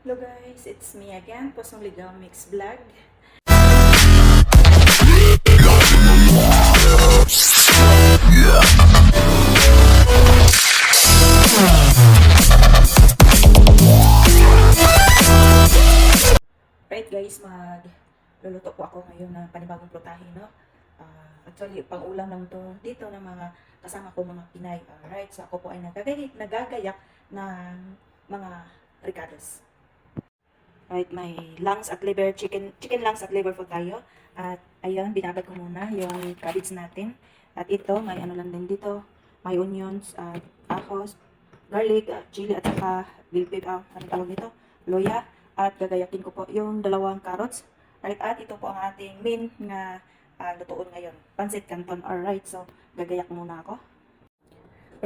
Hello guys, it's me again, Posong Ligaw Mix Vlog. Right guys, mag luluto po ako ngayon ng panibagong prutahe, no? Ah, actually, pang ulam lang to dito ng mga kasama ko mga Pinay. Alright, so ako po ay nagagayak, nagagayak ng mga ricados. Right, may lungs at liver, chicken, chicken lungs at liver po tayo. At ayun, binabad ko muna yung cabbage natin. At ito, may ano lang din dito. May onions, at ahos, garlic, at chili, at saka bell pepper, ano tawag nito? Loya. At gagayakin ko po yung dalawang carrots. Right, at ito po ang ating main nga ah, lutuon ngayon. Pansit canton. Alright, so gagayak muna ako.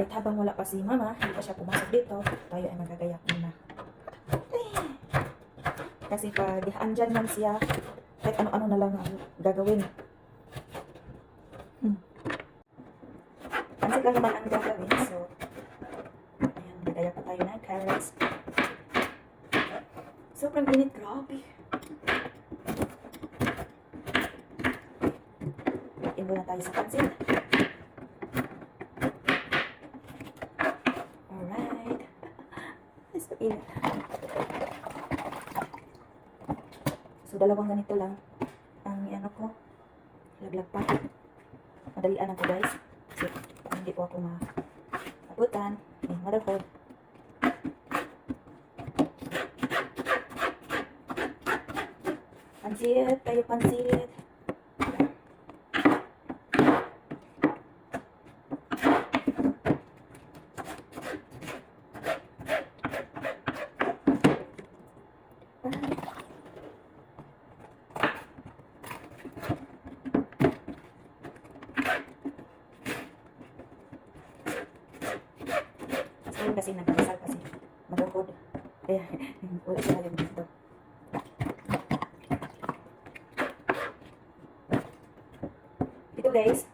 At habang wala pa si mama, hindi pa siya pumasok dito, tayo ay magagayak muna. Kasi pag andyan man siya, kahit ano-ano na lang ang gagawin. Hmm. Pansit lang naman ang gagawin, so ayan, nagaya pa tayo ng carrots. Sobrang init, grabe. Ibo na tayo sa pansit. Alright. Mas init. So, dalawang ganito lang ang ano ko. Laglag pa. Madalian ako guys. Kasi hindi po ako maabutan. Eh, motherhood. Pansit, tayo pansit. Kasi nagkasal kasi motherhood. Kaya wala siya yung dito. Ito guys,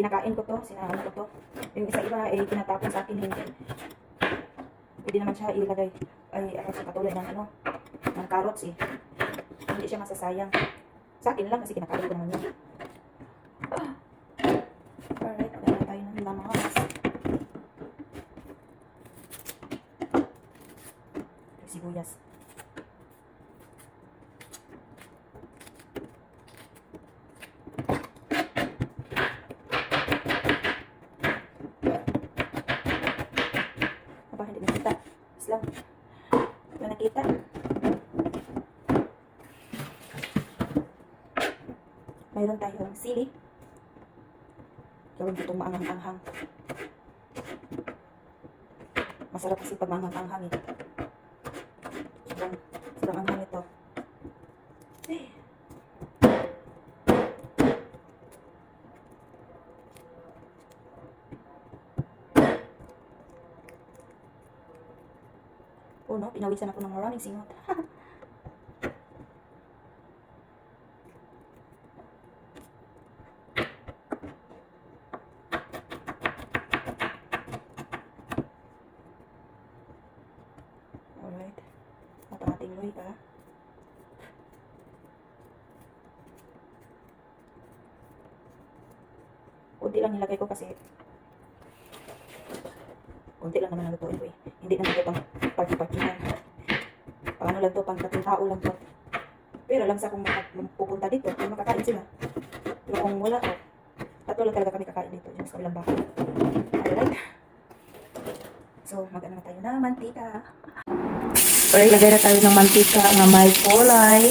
kinakain ko to, sinahan ko to. Yung isa iba ay tinatapon sa akin hindi. Pwede naman siya ilagay ay ano sa katulad ng ano ng carrots eh. Hindi siya masasayang. Sa akin lang kasi kinakain ko naman yun. Ah. Alright, maganda tayo ng lamas. Sibuyas. Aba, hindi nakita. Islam. Hindi nakita. Mayroon tayong sili. Gawin itong maanghang-anghang. Masarap kasi pag maanghang-anghang eh. Sobrang, sobrang anghang ito. Eh. Oh no, pinawisan ako ng maraming singot. Alright. At ang ating loy ka. Kunti lang nilagay ko kasi kunti lang naman nalutuin ko eh. Hindi naman ito pang pagi-pagihan. Pang ano lang to, pang kating tao lang to. Pero lang sa kung pupunta dito, kung makakain sila. Pero kung wala, oh, tatlo lang talaga kami kakain dito, yung sa kabilang bahay. Alright. So, mag-ano na tayo na mantika. Alright, lagay na tayo ng mantika na may kulay.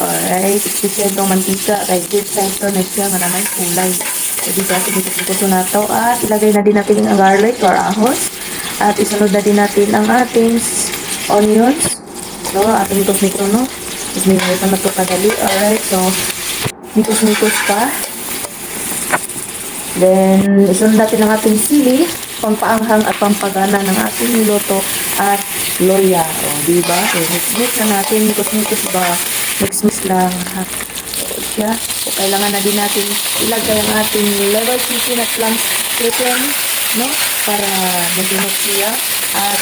Alright, special itong mantika. Kay deep type to na siya na may kulay. Natin ito na to. At ilagay na din natin ang garlic or ahos. At isunod na din natin ang ating onions. So, ating mikos-mikro, no? Mikos-mikro na ito kadali. Alright, so, mikos-mikos pa. Then, isunod natin ang ating sili, pampaanghang at pampagana ng ating luto at loya. O, di ba? So, mix-mix na natin, mikos-mikos ba? Mix-mix lang, ha? Siya. Kailangan na din natin ilagay ang ating level chicken at lang chicken, no? Para masunod siya. At,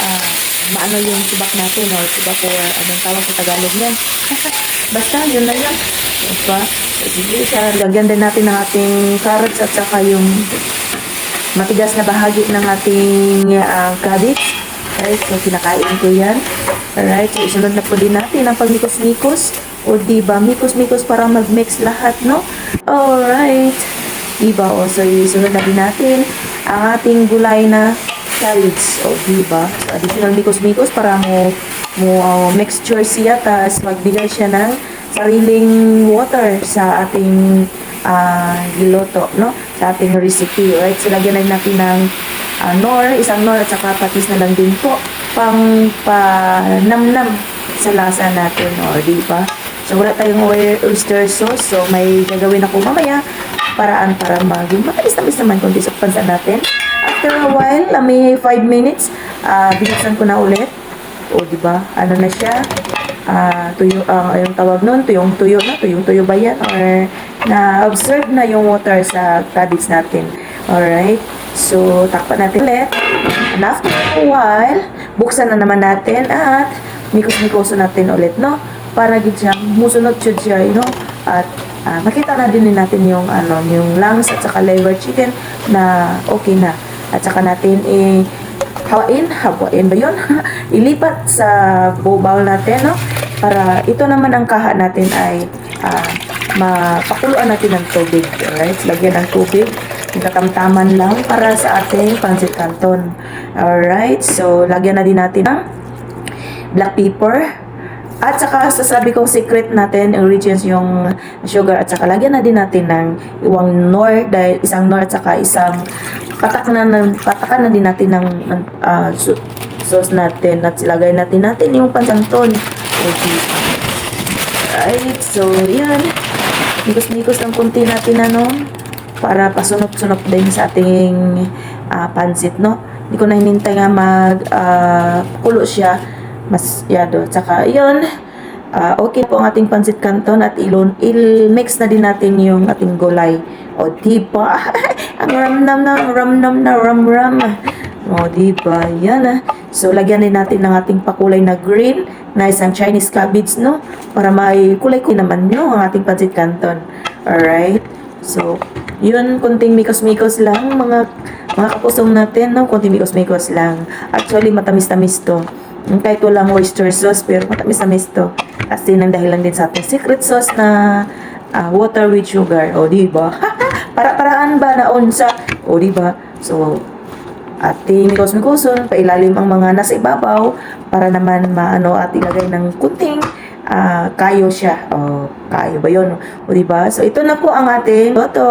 ah, maano yung subak natin or subak or anong tawag sa Tagalog yan. Basta, yun na yun. Diba? Sige, siya, lagyan din natin ng ating carrots at saka yung matigas na bahagi ng ating uh, cabbage. Alright, so kinakain ko yan. Alright, so isunod na po din natin ang pagmikos-mikos. O diba, mikos-mikos para mag-mix lahat, no? Alright. Diba, o so isunod na natin ang ating gulay na cabbage. O diba, so, additional mikos-mikos para mo, mo uh, mixture siya, tas magbigay siya ng sariling water sa ating ah giloto, no? Sa ating recipe, right? So, lagyan na natin ng ah, nor, isang nor at saka patis na lang din po pang panamnam sa lasa natin, o, di ba? So, wala tayong oy- oyster sauce, so may gagawin ako mamaya paraan para maging matamis-tamis naman kundi sa natin. After a while, ah, may 5 minutes, ah binuksan ko na ulit. O, di ba? Ano na siya? Ah, tuyo, ang yung tawag nun, tuyong tuyo na, tuyong tuyo ba yan? Or na-observe na yung water sa cabbage natin. Alright? So, takpan natin ulit. And after a while, buksan na naman natin at mikos-mikoso natin ulit, no? Para gid siya, musunod siya siya, you know? At ah, makita na din natin yung ano, yung lungs at saka liver chicken na okay na. At saka natin eh, hawain, hawain ba yun? Ilipat sa bowl natin, no? Para ito naman ang kaha natin ay ah, mapakuluan natin ng tubig. Alright? Lagyan ng tubig. Katamtaman lang para sa ating pancit canton. Alright? So, lagyan na din natin ng black pepper. At saka sasabi ko secret natin, ingredients yung sugar at saka lagyan na din natin ng iwang nor dahil isang nor at saka isang patak na ng patakan na din natin ng su- sauce natin at ilagay natin natin yung pansanton. Okay. Right, so yan. Nikos-nikos ng kunti natin ano para pasunok-sunok din sa ating ah, pansit, no? Hindi ko na hinintay nga mag ah, kulo siya mas yado. Tsaka yun, ah, okay po ang ating pansit canton at ilon, il-mix na din natin yung ating gulay. O, diba? ang ramnam na, ang ramnam na, ram-ram. O, diba? Yan ah. So, lagyan din natin ng ating pakulay na green na isang Chinese cabbage, no? Para may kulay-kulay naman, no? Ang ating pansit canton. Alright? So, yun, kunting mikos-mikos lang, mga mga kapusong natin, no? Kunting mikos-mikos lang. Actually, matamis-tamis to. Kahit walang oyster sauce, pero matamis-tamis to. Kasi nang dahilan din sa ating secret sauce na ah, water with sugar. O, di ba? Para-paraan ba na unsa? O, di ba? So, ating mikos-mikoson, pailalim ang mga nasa ibabaw para naman maano at ilagay ng kunting ah, kayo siya. O, kayo ba yun? O, di ba? So, ito na po ang ating loto.